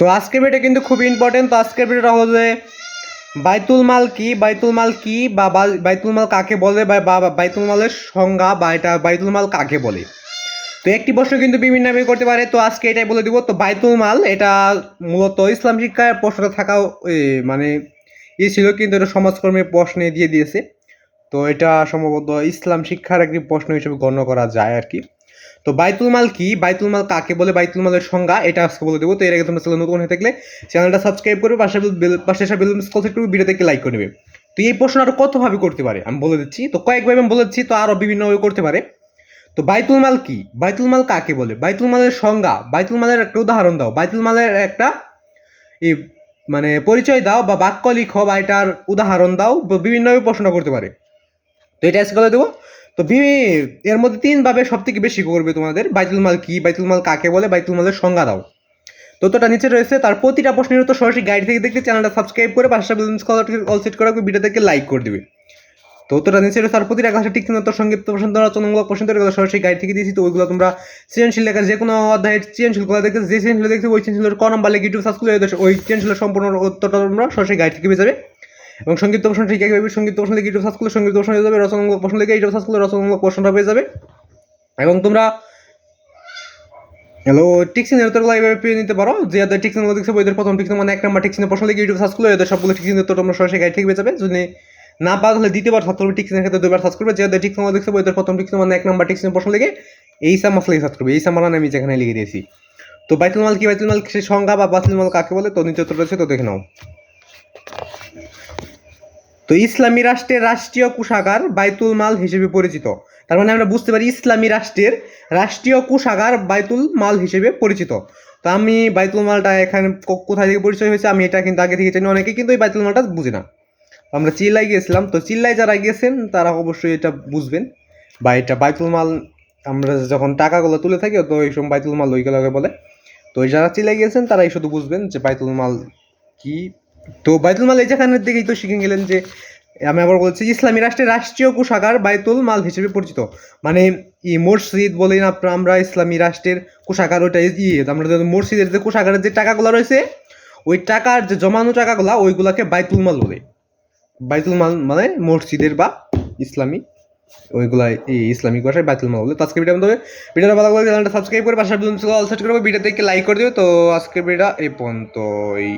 তো আজকের ভিডিও কিন্তু খুব ইম্পর্টেন্ট তো আজকের ভিডিওটা যে বাইতুল মাল কি? বাইতুল মাল কি বা বাইতুল মাল কাকে বলে বা বাইতুল মালের সংজ্ঞা বা এটা বাইতুল মাল কাকে বলে? তো একটি প্রশ্ন কিন্তু বিভিন্ন ভাবে করতে পারে। তো আজকে এটাই বলে দিব। তো বাইতুল মাল এটা মূলত ইসলাম শিক্ষায় প্রশ্নটা থাকাও এ, মানে ই ছিল কিন্তু এটা সমাজকর্মীর প্রশ্নে দিয়ে দিয়েছে। তো এটা সম্ভবত ইসলাম শিক্ষার একটি প্রশ্ন হিসেবে গণ্য করা যায় আর কি। তো বাইতুল মাল কি? বাইতুল মাল কাকে বলে? বাইতুল মালের সংজ্ঞা, এটা আজকে বলে দেবো। তো এর আগে তোমরা চ্যানেল নতুন হয়ে থাকলে চ্যানেলটা সাবস্ক্রাইব করবে, পাশে পাশে আসা বেলুন কল সেট করবে, ভিডিওতে লাইক করে নেবে। তো এই প্রশ্ন আরও কতভাবে করতে পারে? আমি বলে দিচ্ছি। তো কয়েকভাবে আমি বলে দিচ্ছি, তো আরও বিভিন্নভাবে করতে পারে। তো বাইতুল মাল কি? বাইতুল মাল কাকে বলে? বাইতুল মালের সংজ্ঞা, বাইতুল মালের একটা উদাহরণ দাও। বাইতুল মালের একটা এই মানে পরিচয় দাও বা বাক্য লিখো বা এটার উদাহরণ দাও বিভিন্নভাবে প্রশ্ন করতে পারে। তো এটা আজকে দেবো। তো এর মধ্যে তিনভাবে সব থেকে বেশি করবে তোমাদের বাইতুল মাল কি বাইতুল মাল কাকে বলে বাইতুল মালের সংজ্ঞা দাও। ততটা নিচে রয়েছে তার প্রতিটা প্রশ্নের উত্তর সরাসরি গাইড থেকে দেখতে চ্যানেলটা সাবস্ক্রাইব করে পাশে অল সেট করে রাখবে, ভিডিও থেকে লাইক করে দিবে। তো উত্তরটা নিচে রয়েছে তার প্রতিটা কাছে ঠিক উত্তর সংক্ষিপ্ত প্রশ্ন রচনামূলক প্রশ্ন তৈরি সরাসরি গাইড থেকে দিয়েছি তো ওইগুলো তোমরা সৃজনশীল লেখা যে কোনো অধ্যায়ের সৃজনশীলগুলো দেখতে যে সৃজনশীল দেখতে ওই সৃজনশীলের ক নম্বর লেগে ইউটিউব সার্চ করলে ওই সৃজনশীলের সম্পূর্ণ উত্তরটা তোমরা সরাসরি গাইড থেকে পেয়ে যাবে। এবং সংক্ষিপ্ত প্রশ্ন ঠিক একইভাবে সংক্ষিপ্ত প্রশ্ন লিখে ইউটিউব সার্চ করলে সংক্ষিপ্ত প্রশ্ন হয়ে যাবে, রচনামূলক প্রশ্ন লিখে ইউটিউব সার্চ করলে রচনামূলক প্রশ্নটা পেয়ে যাবে। এবং তোমরা হ্যালো টিক্সিনের উত্তরগুলো এইভাবে পেয়ে নিতে পারো, যে এদের টিক্সিনগুলো দেখছে ওদের প্রথম টিক্সিন মানে এক নম্বর টিক্সিনের প্রশ্ন লিখে ইউটিউব সার্চ করলে ওদের সবগুলো টিক্সিনের উত্তর তোমরা সরাসরি গাইড থেকে পেয়ে যাবে। যদি না পাও তাহলে দ্বিতীয়বার সার্চ করবে টিক্সিনের ক্ষেত্রে দুবার সার্চ করবে, যে যাদের টিক্সিনগুলো দেখছে ওদের প্রথম টিক্সিন মানে এক নম্বর টিক্সিনের প্রশ্ন লিখে এই সাম মশলা সার্চ করবে। এই সামান আমি যেখানে লিখে দিয়েছি। তো বাইতুল মাল কি? বাইতুল মাল সে সংজ্ঞা বা বাতিল মাল কাকে বলে? তো নিচে উত্তর রয়েছে, তো দেখে নাও। তো ইসলামী রাষ্ট্রের রাষ্ট্রীয় কোষাগার বাইতুল মাল হিসেবে পরিচিত। তার মানে আমরা বুঝতে পারি ইসলামী রাষ্ট্রের রাষ্ট্রীয় কোষাগার বাইতুল মাল হিসেবে পরিচিত। তো আমি বাইতুল মালটা এখানে কোথায় থেকে পরিচয় হয়েছে আমি এটা কিন্তু আগে থেকে জানি অনেকে কিন্তু এই বাইতুল মালটা বুঝি না। আমরা চিল্লাই গিয়েছিলাম। তো চিল্লাই যারা গিয়েছেন, তারা অবশ্যই এটা বুঝবেন। বা এটা বাইতুল মাল আমরা যখন টাকাগুলো তুলে থাকি, তো এই সময় বাইতুল মাল ওইগুলোকে বলে। তো এই যারা চিল্লাই গিয়েছেন, তারাই শুধু বুঝবেন যে বাইতুল মাল কি তো বাইতুল মাল এই যেখানের দিকেই তো শিখে গেলেন যে, আমি আবার বলছি, ইসলামী রাষ্ট্রের রাষ্ট্রীয় কোষাগার বাইতুল মাল হিসেবে পরিচিত। মানে ই মসজিদ বলি না আপনারা আমরা ইসলামী রাষ্ট্রের কোষাগার ওটা ইয়ে আমরা মসজিদের যে কোষাগারের যে টাকাগুলো রয়েছে, ওই টাকার যে জমানো টাকাগুলা, ওইগুলাকে বাইতুল মাল বলে। বাইতুল মাল মানে মসজিদের বা ইসলামী ওইগুলা এই ইসলামিক ভাষায় বাইতুল মাল বলে। তো আজকে ভিডিও আমাদের ভিডিওটা ভালো লাগলে চ্যানেলটা সাবস্ক্রাইব করে পাশে অল সেট করে ভিডিও থেকে লাইক করে দিও। তো আজকে ভিডিওটা এই পর্যন্তই।